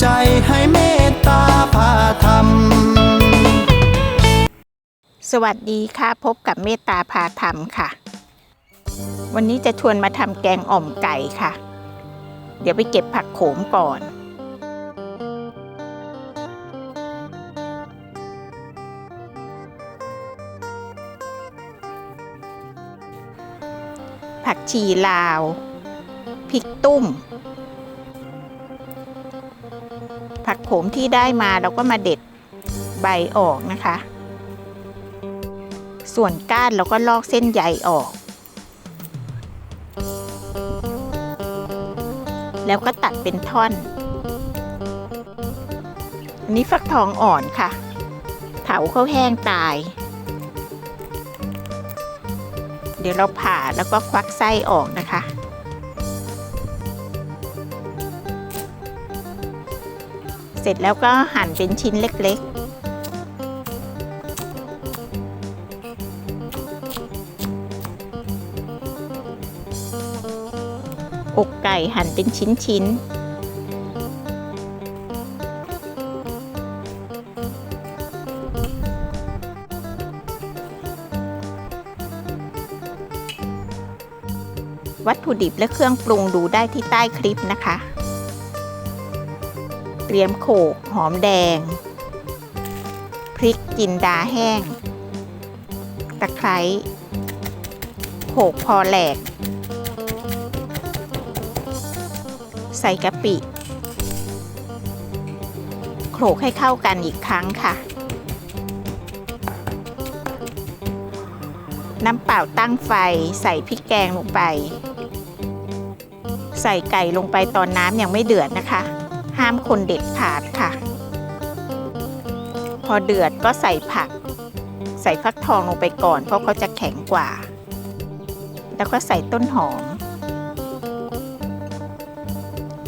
ใจให้เมตตาพาธรรม สวัสดีค่ะ พบกับเมตตาพาธรรมค่ะ วันนี้จะชวนมาทำแกงอ่อมไก่ค่ะ เดี๋ยวไปเก็บผักโขมก่อนผักชีลาว พริกตุ้ม ผักโขมที่ได้มาเราก็มาเด็ดใบออกนะคะ ส่วนก้านเราก็ลอกเส้นใยออก แล้วก็ตัดเป็นท่อนอันนี้ฟักทองอ่อนค่ะ เถาเขาแห้งตาย เดี๋ยวเราผ่าแล้วก็ควักไส้ออกนะคะ เสร็จแล้วก็หั่นเป็นชิ้นเล็ก ๆอกไก่หั่นเป็นชิ้นๆวัตถุดิบและเครื่องปรุงดูได้ที่ใต้คลิปนะคะ เตรียมโขกหอมแดง พริกจินดาแห้ง ตะไคร้โขกพอแหลก ใส่กะปิโขลกให้เข้ากันอีกครั้งค่ะ น้ำเปล่าตั้งไฟใส่พริกแกงลงไป ใส่ไก่ลงไปตอนน้ำยังไม่เดือดนะคะ ห้ามคนเด็ดขาดค่ะ พอเดือดก็ใส่ผัก ใส่ฟักทองลงไปก่อน เพราะเขาจะแข็งกว่า แล้วก็ใส่ต้นหอม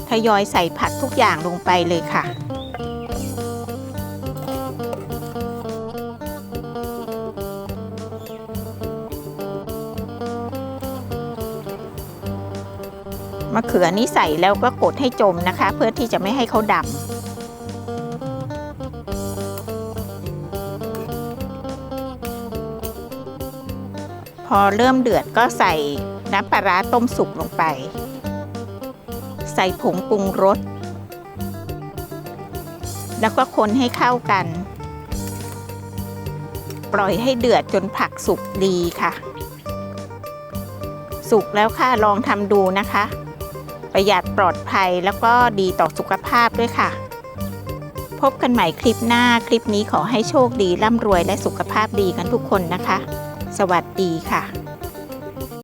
ทยอยใส่ผักทุกอย่างลงไปเลยค่ะ มะเขือนี้ใส่แล้วก็กดให้จมนะคะ เพื่อที่จะไม่ให้เขาดำพอเริ่มเดือดก็ใส่น้ำปลาร้าต้มสุกลงไป ใส่ผงปรุงรส แล้วก็คนให้เข้ากัน ปล่อยให้เดือดจนผักสุกดีค่ะ สุกแล้วค่ะลองทำดูนะคะ ประหยัดปลอดภัยแล้วก็ดีต่อสุขภาพด้วยค่ะ พบกันใหม่คลิปหน้าคลิปนี้ขอให้โชคดีร่ำรวยและสุขภาพดีกันทุกคนนะคะ สวัสดีค่ะ